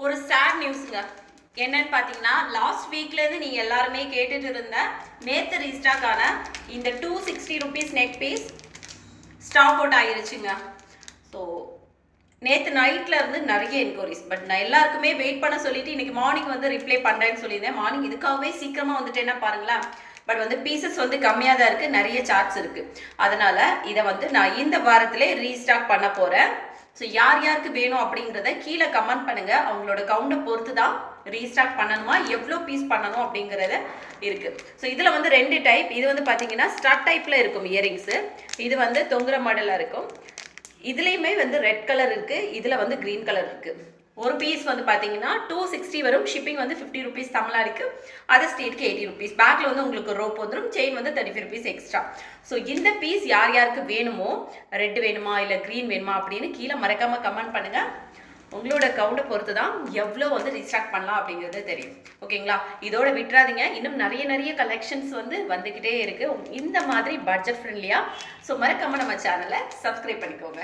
நியூஸுங்க என்னன்னு பார்த்தீங்கன்னா லாஸ்ட் வீக்லேருந்து நீங்கள் எல்லாருமே கேட்டுட்டு இருந்த நேற்று ரீஸ்டாக் ஆன இந்த two sixty rupees neck piece stock out ஆயிருச்சுங்க. So நேற்று நைட்டில் இருந்து நிறைய என்கொயரிஸ் பட் நான் எல்லாருக்குமே வெயிட் பண்ண சொல்லிட்டு இன்னைக்கு மார்னிங் வந்து ரிப்ளை பண்ணுறேன்னு சொல்லியிருந்தேன். மார்னிங் இதுக்காகவே சீக்கிரமாக வந்துட்டேன்னா பாருங்களேன். பட் வந்து பீசஸ் வந்து கம்மியாக தான் இருக்குது நிறைய சார்ட்ஸ் இருக்குது அதனால் இதை வந்து நான் இந்த வாரத்திலே ரீஸ்டாக் பண்ண போகிறேன் ஸோ யார் யாருக்கு வேணும் அப்படிங்கிறத கீழே கமெண்ட் பண்ணுங்க. அவங்களோட கவுண்டை பொறுத்து தான் ரீஸ்டாக் பண்ணணுமா? எவ்வளோ பீஸ் பண்ணணும் அப்படிங்கிறத இருக்கு. ஸோ இதில் வந்து ரெண்டு டைப் இது வந்து பார்த்தீங்கன்னா ஸ்டார்ட் டைப்பில் இருக்கும் இயரிங்ஸு இது வந்து தொங்குற மாடலாக இருக்கும். இதுலேயுமே வந்து ரெட் கலர் இருக்குது இதில் வந்து க்ரீன் கலர் இருக்குது ஒரு பீஸ் வந்து பார்த்தீங்கன்னா டூ சிக்ஸ்டி வரும். ஷிப்பிங் வந்து ஃபிஃப்டி ருபீஸ் இருக்குது அதர் ஸ்டேட்க்கு எயிட்டி ருபீஸ் பேக்கில் வந்து உங்களுக்கு ரோப் வந்துடும் செயின் வந்து thirty five rupees extra so இந்த பீஸ் யார் யாருக்கு வேணுமோ ரெட் வேணுமா இல்லை க்ரீன் வேணுமா அப்படின்னு கீழே மறக்காமல் கமெண்ட் பண்ணுங்கள் உங்களோட கவுண்டை பொறுத்து தான் எவ்வளோ வந்து ரீஸ்டாக் பண்ணலாம் அப்படிங்கிறது தெரியும். ஓகேங்களா? இதோட விட்டுறாதீங்க. இன்னும் நிறைய நிறைய கலெக்ஷன்ஸ் வந்து வந்துக்கிட்டே இருக்குது இந்த மாதிரி பட்ஜெட் ஃப்ரெண்ட்லியாக ஸோ மறக்காமல் நம்ம சேனலை சப்ஸ்கிரைப் பண்ணிக்கோங்க.